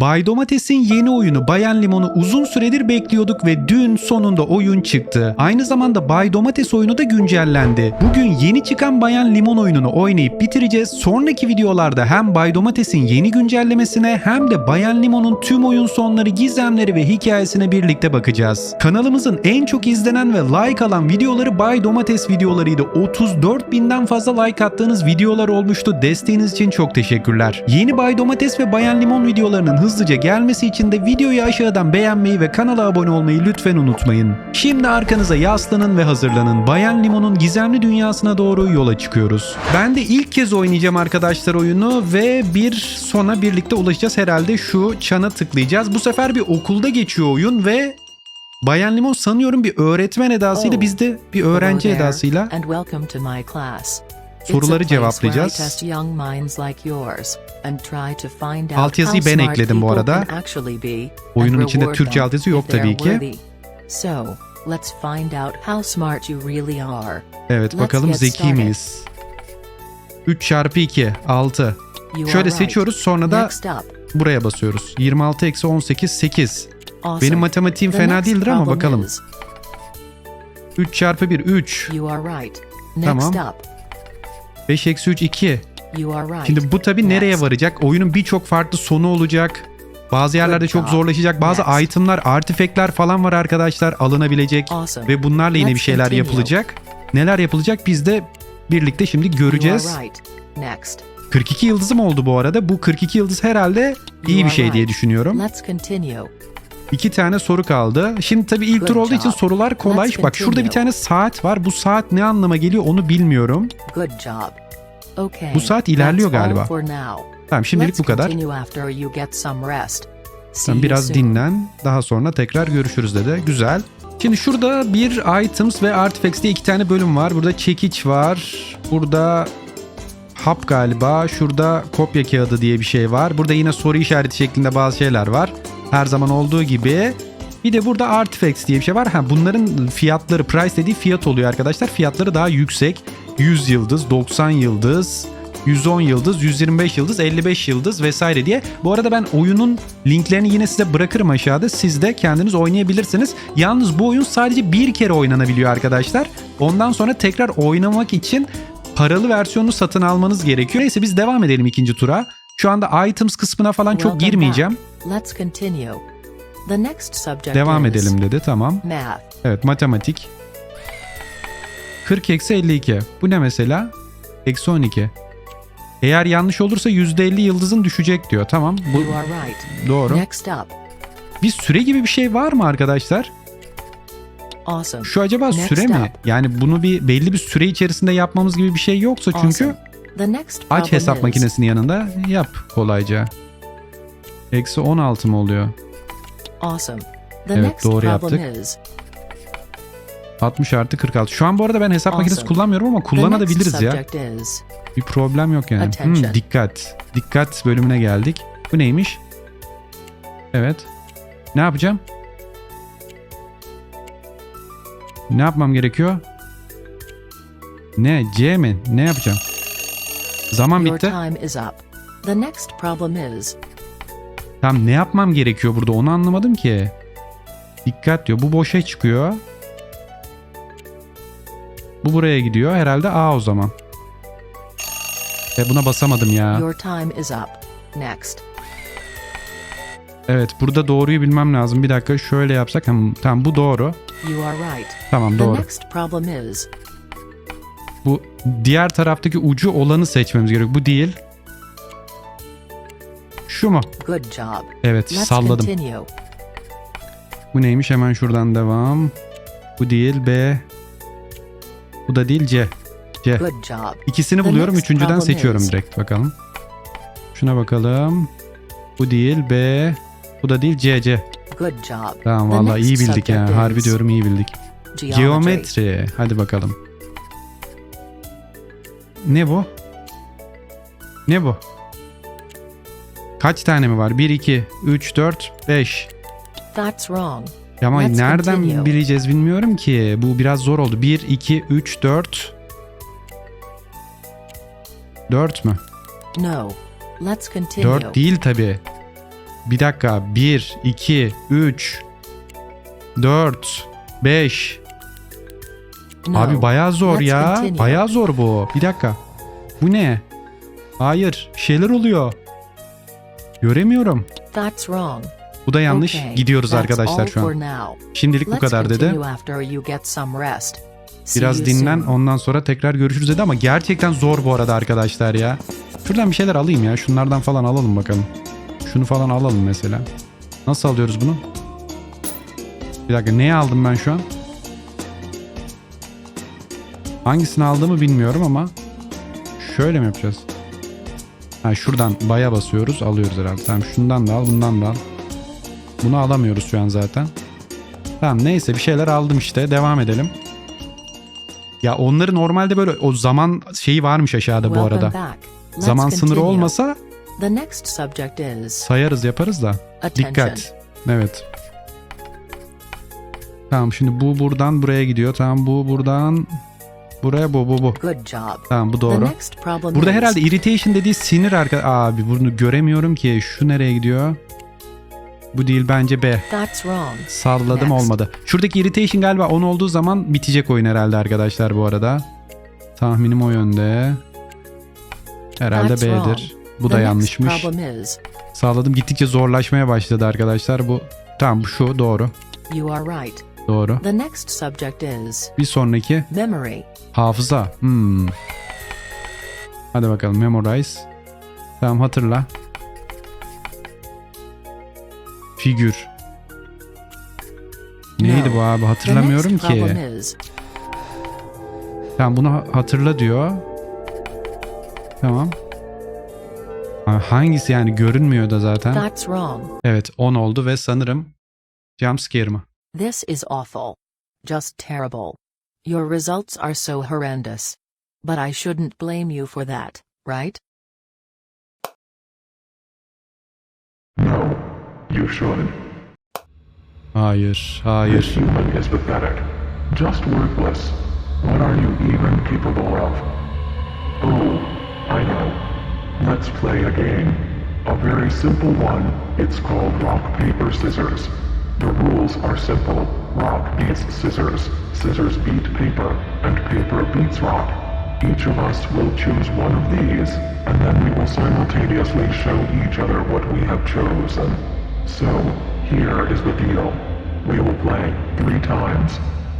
Bay Domates'in yeni oyunu Bayan Limon'u uzun süredir bekliyorduk ve dün sonunda oyun çıktı. Aynı zamanda Bay Domates oyunu da güncellendi. Bugün yeni çıkan Bayan Limon oyununu oynayıp bitireceğiz. Sonraki videolarda hem Bay Domates'in yeni güncellemesine hem de Bayan Limon'un tüm oyun sonları, gizemleri ve hikayesine birlikte bakacağız. Kanalımızın en çok izlenen ve like alan videoları Bay Domates videolarıydı. 34 binden fazla like attığınız videolar olmuştu. Desteğiniz için çok teşekkürler. Yeni Bay Domates ve Bayan Limon videolarının hızlıca gelmesi için de videoyu aşağıdan beğenmeyi ve kanala abone olmayı lütfen unutmayın. Şimdi arkanıza yaslanın ve hazırlanın. Bayan Limon'un gizemli dünyasına doğru yola çıkıyoruz. Ben de ilk kez oynayacağım arkadaşlar oyunu ve bir sona birlikte ulaşacağız. Herhalde şu çana tıklayacağız. Bu sefer bir okulda geçiyor oyun ve Bayan Limon sanıyorum bir öğretmen edasıyla Oh. biz de bir öğrenci edasıyla and welcome to my class. Soruları cevaplayacağız. Altyazıyı ben ekledim bu arada. Oyunun içinde Türkçe altyazı yok tabii ki. let's find out how smart you really are. Evet bakalım zeki miyiz? 3 çarpı 2 6. You Şöyle seçiyoruz sonra da buraya basıyoruz. 26 eksi 18 8. Awesome. Benim matematiğim fena değildir ama bakalım. is, 3 çarpı 1 3. You are right. Next Tamam. Up. 5 eksi 3 2. You are right. Şimdi bu tabi nereye varacak? Oyunun birçok farklı sonu olacak. Bazı yerlerde çok zorlaşacak. Bazı itemlar, artifekler falan var arkadaşlar alınabilecek. Ve bunlarla yine bir şeyler yapılacak. Neler yapılacak biz de birlikte şimdi göreceğiz. are right. Next. 42 yıldızım oldu bu arada. Bu 42 yıldız herhalde iyi bir şey diye düşünüyorum. İki tane soru kaldı. Şimdi tabii ilk tur olduğu için sorular kolay. Let's Bak şurada bir continue. tane saat var. Bu saat ne anlama geliyor onu bilmiyorum. Good job. Okay. Bu saat ilerliyor that's all galiba. For now. Tamam şimdilik Let's bu kadar. continue after you get some rest. See Sen you biraz soon. dinlen. Daha sonra tekrar görüşürüz dedi. Güzel. Şimdi şurada bir items ve artifacts diye iki tane bölüm var. Burada çekiç var. Burada hap galiba. Şurada kopya kağıdı diye bir şey var. Burada yine soru işareti şeklinde bazı şeyler var. Her zaman olduğu gibi. Bir de burada artifacts diye bir şey var. Ha bunların fiyatları, price dediği fiyat oluyor arkadaşlar. Fiyatları daha yüksek. 100 yıldız, 90 yıldız, 110 yıldız, 125 yıldız, 55 yıldız vesaire diye. Bu arada ben oyunun linklerini yine size bırakırım aşağıda. Siz de kendiniz oynayabilirsiniz. Yalnız bu oyun sadece bir kere oynanabiliyor arkadaşlar. Ondan sonra tekrar oynamak için paralı versiyonunu satın almanız gerekiyor. Neyse biz devam edelim ikinci tura. Şu anda items kısmına falan çok girmeyeceğim. Let's continue. The next subject Devam is edelim dedi tamam. Math. Evet matematik. 40 eksi 52. Bu ne mesela? Eksi 12. Eğer yanlış olursa %50 yıldızın düşecek diyor. Tamam bu You are right. doğru. Next up. Bir süre gibi bir şey var mı arkadaşlar? Awesome. Şu acaba Next süre mi? up. Yani bunu bir belli bir süre içerisinde yapmamız gibi bir şey yoksa çünkü Awesome. The next aç hesap is makinesinin yanında yap kolayca. Eksi 16 mı oluyor? Awesome. The Evet, next doğru yaptık. is 60 artı 46. Şu an bu arada ben hesap Awesome. makinesi kullanmıyorum ama kullanabiliriz ya. is Bir problem yok yani. Attention. Hmm, dikkat. Dikkat bölümüne geldik. Bu neymiş? Evet. Ne yapacağım? Ne yapmam gerekiyor? Ne? C mi? Ne yapacağım? Zaman your bitti. time is up. The next problem is Tamam ne yapmam gerekiyor burada onu anlamadım ki. Dikkat diyor. Bu boşa çıkıyor. Bu buraya gidiyor. Herhalde A o zaman. E buna basamadım ya. your time is up. Next. Evet burada doğruyu bilmem lazım. Bir dakika şöyle yapsak. Hem, tamam bu doğru. You are right. Tamam The doğru. next problem is Bu diğer taraftaki ucu olanı seçmemiz gerekiyor. Bu değil. Şu mu? good job. Evet Let's salladım. continue. Bu neymiş? Hemen şuradan devam. Bu değil B. Bu da değil C. C. Good job. İkisini The buluyorum. Üçüncüden seçiyorum is- direkt. Bakalım. Şuna bakalım. Bu değil B. Bu da değil C C. Good job. Tamam The vallahi iyi bildik ya. subject Harbi is diyorum iyi bildik. Geometry. Geometri. Hadi bakalım. Ne bu? Ne bu? Kaç tane mi var? 1, 2, 3, 4, 5. That's wrong. Ama Let's nereden continue. bileceğiz bilmiyorum ki. Bu biraz zor oldu. 1, 2, 3, 4. 4 mü? No. Let's continue. 4 değil tabi. Bir dakika. 1, 2, 3, 4, 5. No. Abi bayağı zor Let's ya. continue. Bayağı zor bu. Bir dakika. Bu ne? Hayır. Bir şeyler oluyor. Göremiyorum. That's wrong. Bu da yanlış. Okay, Gidiyoruz arkadaşlar şu an. Şimdilik bu Let's kadar dedi. Biraz dinlen soon. ondan sonra tekrar görüşürüz dedi ama gerçekten zor bu arada arkadaşlar ya. Şuradan bir şeyler alayım ya. Şunlardan falan alalım bakalım. Şunu falan alalım mesela. Nasıl alıyoruz bunu? Bir dakika neye aldım ben şu an? Hangisini aldığımı bilmiyorum ama şöyle mi yapacağız? Ha şuradan baya basıyoruz alıyoruz herhalde. Tamam şundan da al bundan da al. Bunu alamıyoruz şu an zaten. Tamam neyse bir şeyler aldım işte devam edelim. Ya onları normalde böyle o zaman şeyi varmış aşağıda bu arada. Zaman sınırı olmasa sayarız yaparız da. Dikkat. Evet. Tamam şimdi bu buradan buraya gidiyor. Tamam bu buradan buraya bu bu bu. Good job. Tamam bu doğru. Burada herhalde irritation dediği sinir arka... Abi bunu göremiyorum ki. Şu nereye gidiyor? Bu değil bence B. that's wrong. Salladım Next. olmadı. Şuradaki irritation galiba 10 olduğu zaman bitecek oyun herhalde arkadaşlar bu arada. Tahminim o yönde. Herhalde That's wrong. B'dir. Bu The da yanlışmış. Sağladım. Gittikçe zorlaşmaya başladı arkadaşlar. Bu tamam bu şu doğru. you are right. Doğru. The next subject is Bir sonraki memory. hafıza. Hmm. Hadi bakalım memorize. Tamam hatırla. Figür. Neydi bu abi The hatırlamıyorum ki. problem is Tamam bunu ha- hatırla diyor. Tamam. Ha, Hangisi yani görünmüyor da zaten. that's wrong. Evet 10 oldu ve sanırım jumpscare mı? This is awful. Just terrible. Your results are so horrendous. But I shouldn't blame you for that, right? No, you should. Hayır, ah, ah, This hayır. human is pathetic. Just worthless. What are you even capable of? Oh, I know. Let's play a game. A very simple one. It's called rock, paper, scissors. The rules are simple. Rock beats scissors, scissors beat paper, and paper beats rock. Each of us will choose one of these, and then we will simultaneously show each other what we have chosen. So, here is the deal. We will play three times.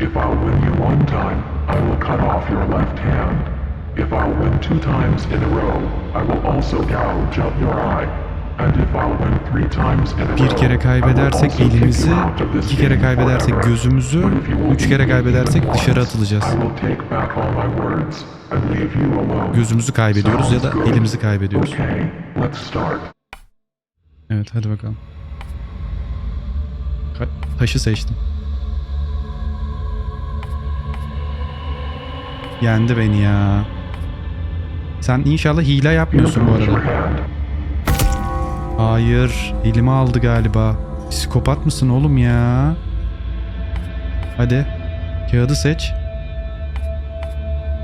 If I'll win you one time, I will cut off your left hand. If I'll win two times in a row, I will also gouge out your eye. Bir kere kaybedersek elimizi, iki kere kaybedersek gözümüzü, üç kere kaybedersek dışarı atılacağız. Gözümüzü kaybediyoruz ya da elimizi kaybediyoruz. Evet hadi bakalım. Ka- taşı seçtim. Yendi beni ya. Sen inşallah hile yapmıyorsun bu arada. Hayır, elimi aldı galiba. Psikopat mısın oğlum ya? Hadi. Kağıdı seç.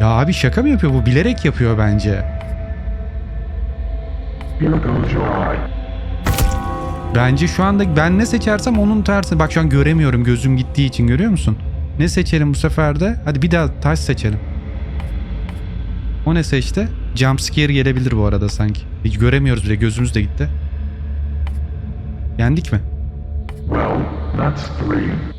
Ya abi şaka mı yapıyor bu? Bilerek yapıyor bence. Bence şu anda ben ne seçersem onun tersi. Bak şu an göremiyorum gözüm gittiği için görüyor musun? Ne seçelim bu sefer de? Hadi bir daha taş seçelim. O ne seçti? Jumpscare gelebilir bu arada sanki. Hiç göremiyoruz bile gözümüz de gitti. Yendik mi? Well, that's three.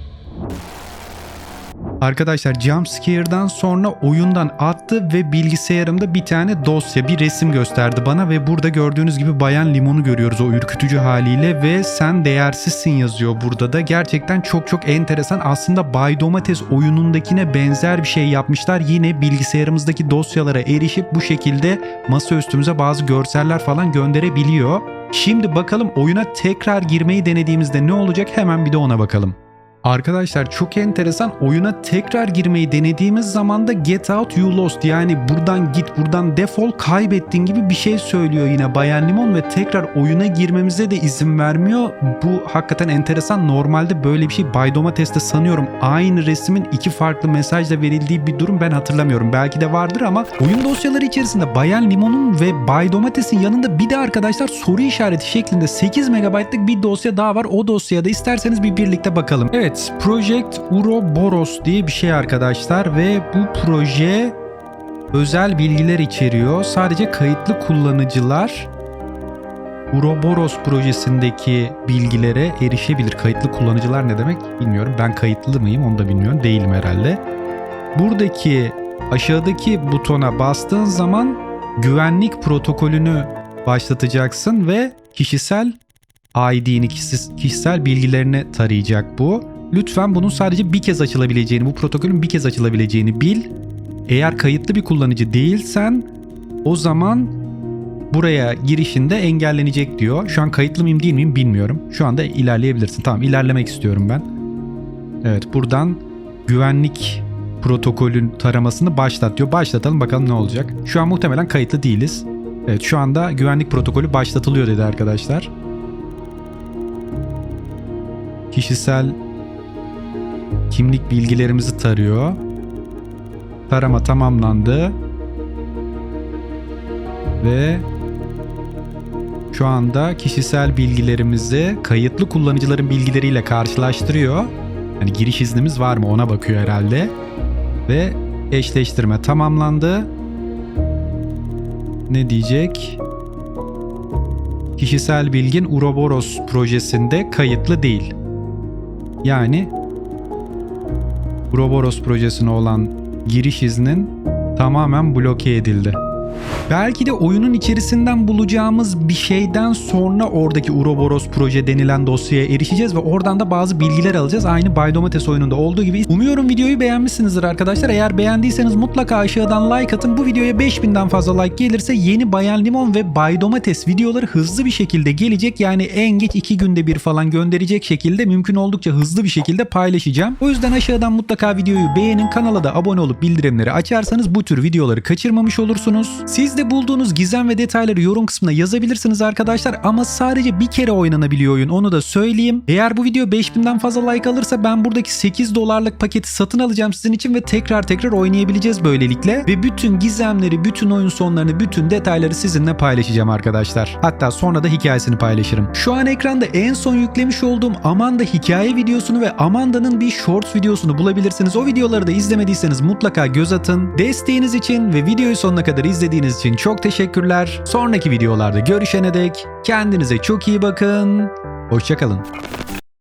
Arkadaşlar jumpscare'dan sonra oyundan attı ve bilgisayarımda bir tane dosya, bir resim gösterdi bana ve burada gördüğünüz gibi Bayan Limon'u görüyoruz o ürkütücü haliyle ve sen değersizsin yazıyor burada da. Gerçekten çok çok enteresan. Aslında Bay Domates oyunundakine benzer bir şey yapmışlar. Yine bilgisayarımızdaki dosyalara erişip bu şekilde masa üstümüze bazı görseller falan gönderebiliyor. Şimdi bakalım oyuna tekrar girmeyi denediğimizde ne olacak hemen bir de ona bakalım. Arkadaşlar çok enteresan oyuna tekrar girmeyi denediğimiz zaman da get out you lost yani buradan git buradan defol kaybettin gibi bir şey söylüyor yine Bayan Limon ve tekrar oyuna girmemize de izin vermiyor. Bu hakikaten enteresan normalde böyle bir şey Bay Domates'te sanıyorum aynı resmin iki farklı mesajla verildiği bir durum ben hatırlamıyorum. Belki de vardır ama oyun dosyaları içerisinde Bayan Limon'un ve Bay Domates'in yanında bir de arkadaşlar soru işareti şeklinde 8 MB'lık bir dosya daha var. O dosyada isterseniz bir birlikte bakalım. Evet Project Uroboros diye bir şey arkadaşlar ve bu proje özel bilgiler içeriyor. Sadece kayıtlı kullanıcılar Uroboros projesindeki bilgilere erişebilir. Kayıtlı kullanıcılar ne demek bilmiyorum. Ben kayıtlı mıyım onu da bilmiyorum. Değilim herhalde. Buradaki aşağıdaki butona bastığın zaman güvenlik protokolünü başlatacaksın ve kişisel ID'ni, kişis- kişisel bilgilerini tarayacak bu. Lütfen bunun sadece bir kez açılabileceğini, bu protokolün bir kez açılabileceğini bil. Eğer kayıtlı bir kullanıcı değilsen o zaman buraya girişinde engellenecek diyor. Şu an kayıtlı mıyım değil miyim bilmiyorum. Şu anda ilerleyebilirsin. Tamam ilerlemek istiyorum ben. Evet buradan güvenlik protokolün taramasını başlat diyor. Başlatalım bakalım ne olacak. Şu an muhtemelen kayıtlı değiliz. Evet şu anda güvenlik protokolü başlatılıyor dedi arkadaşlar. Kişisel kimlik bilgilerimizi tarıyor. Tarama tamamlandı. Ve şu anda kişisel bilgilerimizi kayıtlı kullanıcıların bilgileriyle karşılaştırıyor. Yani giriş iznimiz var mı ona bakıyor herhalde. Ve eşleştirme tamamlandı. Ne diyecek? Kişisel bilgin Uroboros projesinde kayıtlı değil. Yani Uroboros projesine olan giriş iznin tamamen bloke edildi. Belki de oyunun içerisinden bulacağımız bir şeyden sonra oradaki Uroboros proje denilen dosyaya erişeceğiz ve oradan da bazı bilgiler alacağız. Aynı Bay Domates oyununda olduğu gibi. Umuyorum videoyu beğenmişsinizdir arkadaşlar. Eğer beğendiyseniz mutlaka aşağıdan like atın. Bu videoya 5000'den fazla like gelirse yeni Bayan Limon ve Bay Domates videoları hızlı bir şekilde gelecek. Yani en geç 2 günde bir falan gönderecek şekilde mümkün oldukça hızlı bir şekilde paylaşacağım. O yüzden aşağıdan mutlaka videoyu beğenin. Kanala da abone olup bildirimleri açarsanız bu tür videoları kaçırmamış olursunuz. Siz de bulduğunuz gizem ve detayları yorum kısmına yazabilirsiniz arkadaşlar ama sadece bir kere oynanabiliyor oyun onu da söyleyeyim. Eğer bu video 5000'den fazla like alırsa ben buradaki 8 dolarlık paketi satın alacağım sizin için ve tekrar tekrar oynayabileceğiz böylelikle. Ve bütün gizemleri, bütün oyun sonlarını, bütün detayları sizinle paylaşacağım arkadaşlar. Hatta sonra da hikayesini paylaşırım. Şu an ekranda en son yüklemiş olduğum Amanda hikaye videosunu ve Amanda'nın bir shorts videosunu bulabilirsiniz. O videoları da izlemediyseniz mutlaka göz atın. Desteğiniz için ve videoyu sonuna kadar izlediğiniz için çok teşekkürler. Sonraki videolarda görüşene dek kendinize çok iyi bakın. Hoşçakalın.